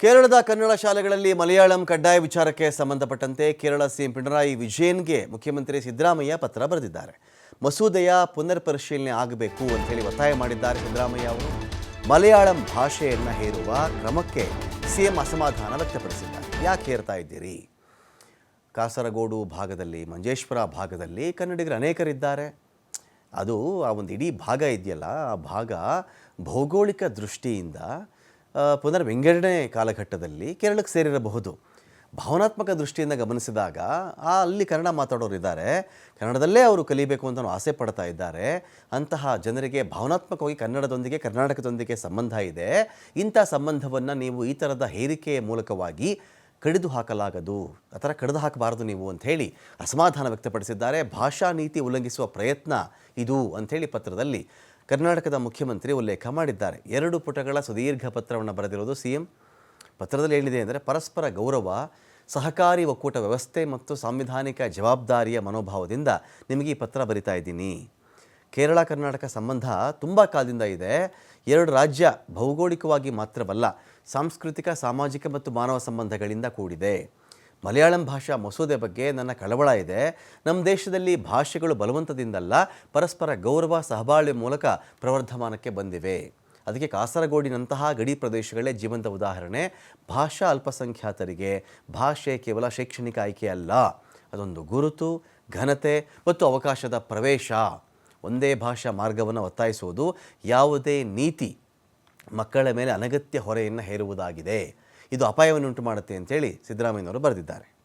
ಕೇರಳದ ಕನ್ನಡ ಶಾಲೆಗಳಲ್ಲಿ ಮಲಯಾಳಂ ಕಡ್ಡಾಯ ವಿಚಾರಕ್ಕೆ ಸಂಬಂಧಪಟ್ಟಂತೆ ಕೇರಳ ಸಿಎಂ ಪಿಣರಾಯಿ ವಿಜಯನ್ಗೆ ಮುಖ್ಯಮಂತ್ರಿ ಸಿದ್ದರಾಮಯ್ಯ ಪತ್ರ ಬರೆದಿದ್ದಾರೆ. ಮಸೂದೆಯ ಪುನರ್ ಪರಿಶೀಲನೆ ಆಗಬೇಕು ಅಂತ ಹೇಳಿ ಒತ್ತಾಯ ಮಾಡಿದ್ದಾರೆ ಸಿದ್ದರಾಮಯ್ಯ ಅವರು. ಮಲಯಾಳಂ ಭಾಷೆಯನ್ನು ಹೇರುವ ಕ್ರಮಕ್ಕೆ ಸಿಎಂ ಅಸಮಾಧಾನ ವ್ಯಕ್ತಪಡಿಸಿದ್ದಾರೆ. ಯಾಕೆ ಹೇರ್ತಾ ಇದ್ದೀರಿ? ಕಾಸರಗೋಡು ಭಾಗದಲ್ಲಿ, ಮಂಜೇಶ್ವರ ಭಾಗದಲ್ಲಿ ಕನ್ನಡಿಗರು ಅನೇಕರಿದ್ದಾರೆ. ಅದು ಆ ಒಂದು ಇಡೀ ಭಾಗ ಇದೆಯಲ್ಲ. ಆ ಭಾಗ ಭೌಗೋಳಿಕ ದೃಷ್ಟಿಯಿಂದ ಪುನರ್ ವಿಂಗಡಣೆ ಕಾಲಘಟ್ಟದಲ್ಲಿ ಕೇರಳಕ್ಕೆ ಸೇರಿರಬಹುದು. ಭಾವನಾತ್ಮಕ ದೃಷ್ಟಿಯಿಂದ ಗಮನಿಸಿದಾಗ ಆ, ಅಲ್ಲಿ ಕನ್ನಡ ಮಾತಾಡೋರು ಇದ್ದಾರೆ. ಕನ್ನಡದಲ್ಲೇ ಅವರು ಕಲಿಬೇಕು ಅಂತ ಆಸೆ ಪಡ್ತಾ ಇದ್ದಾರೆ. ಅಂತಹ ಜನರಿಗೆ ಭಾವನಾತ್ಮಕವಾಗಿ ಕನ್ನಡದೊಂದಿಗೆ, ಕರ್ನಾಟಕದೊಂದಿಗೆ ಸಂಬಂಧ ಇದೆ. ಇಂಥ ಸಂಬಂಧವನ್ನು ನೀವು ಈ ಥರದ ಹೇರಿಕೆಯ ಮೂಲಕವಾಗಿ ಕಡಿದು ಹಾಕಲಾಗದು. ಆ ಥರ ಕಡಿದು ಹಾಕಬಾರದು ನೀವು ಅಂತ ಹೇಳಿ ಅಸಮಾಧಾನ ವ್ಯಕ್ತಪಡಿಸಿದ್ದಾರೆ. ಭಾಷಾ ನೀತಿ ಉಲ್ಲಂಘಿಸುವ ಪ್ರಯತ್ನ ಇದು ಅಂಥೇಳಿ ಪತ್ರದಲ್ಲಿ ಕರ್ನಾಟಕದ ಮುಖ್ಯಮಂತ್ರಿ ಉಲ್ಲೇಖ ಮಾಡಿದ್ದಾರೆ. ಎರಡು ಪುಟಗಳ ಸುದೀರ್ಘ ಪತ್ರವನ್ನು ಬರೆದಿರುವುದು ಸಿಎಂ. ಪತ್ರದಲ್ಲಿ ಏನಿದೆ ಅಂದರೆ ಪರಸ್ಪರ ಗೌರವ, ಸಹಕಾರಿ ಒಕ್ಕೂಟ ವ್ಯವಸ್ಥೆ ಮತ್ತು ಸಾಂವಿಧಾನಿಕ ಜವಾಬ್ದಾರಿಯ ಮನೋಭಾವದಿಂದ ನಿಮಗೆ ಈ ಪತ್ರ ಬರಿತಾ ಇದ್ದೀನಿ. ಕೇರಳ, ಕರ್ನಾಟಕ ಸಂಬಂಧ ತುಂಬ ಕಾಲದಿಂದ ಇದೆ. ಎರಡು ರಾಜ್ಯ ಭೌಗೋಳಿಕವಾಗಿ ಮಾತ್ರವಲ್ಲ, ಸಾಂಸ್ಕೃತಿಕ, ಸಾಮಾಜಿಕ ಮತ್ತು ಮಾನವ ಸಂಬಂಧಗಳಿಂದ ಕೂಡಿದೆ. ಮಲಯಾಳಂ ಭಾಷಾ ಮಸೂದೆ ಬಗ್ಗೆ ನನ್ನ ಕಳವಳ ಇದೆ. ನಮ್ಮ ದೇಶದಲ್ಲಿ ಭಾಷೆಗಳು ಬಲವಂತದಿಂದಲ್ಲ ಪರಸ್ಪರ ಗೌರವ, ಸಹಬಾಳ್ವೆ ಮೂಲಕ ಪ್ರವರ್ಧಮಾನಕ್ಕೆ ಬಂದಿವೆ. ಅದಕ್ಕೆ ಕಾಸರಗೋಡಿನಂತಹ ಗಡಿ ಪ್ರದೇಶಗಳೇ ಜೀವಂತ ಉದಾಹರಣೆ. ಭಾಷಾ ಅಲ್ಪಸಂಖ್ಯಾತರಿಗೆ ಭಾಷೆ ಕೇವಲ ಶೈಕ್ಷಣಿಕ ಆಯ್ಕೆ ಅಲ್ಲ. ಅದೊಂದು ಗುರುತು, ಘನತೆ ಮತ್ತು ಅವಕಾಶದ ಪ್ರವೇಶ. ಒಂದೇ ಭಾಷಾ ಮಾರ್ಗವನ್ನು ಒತ್ತಾಯಿಸುವುದು ಯಾವುದೇ ನೀತಿ ಮಕ್ಕಳ ಮೇಲೆ ಅನಗತ್ಯ ಹೊರೆಯನ್ನು ಹೇರುವುದಾಗಿದೆ. ಇದು ಅಪಾಯವನ್ನುಂಟು ಮಾಡುತ್ತೆ ಅಂತೇಳಿ ಸಿದ್ದರಾಮಯ್ಯನವರು ಬರೆದಿದ್ದಾರೆ.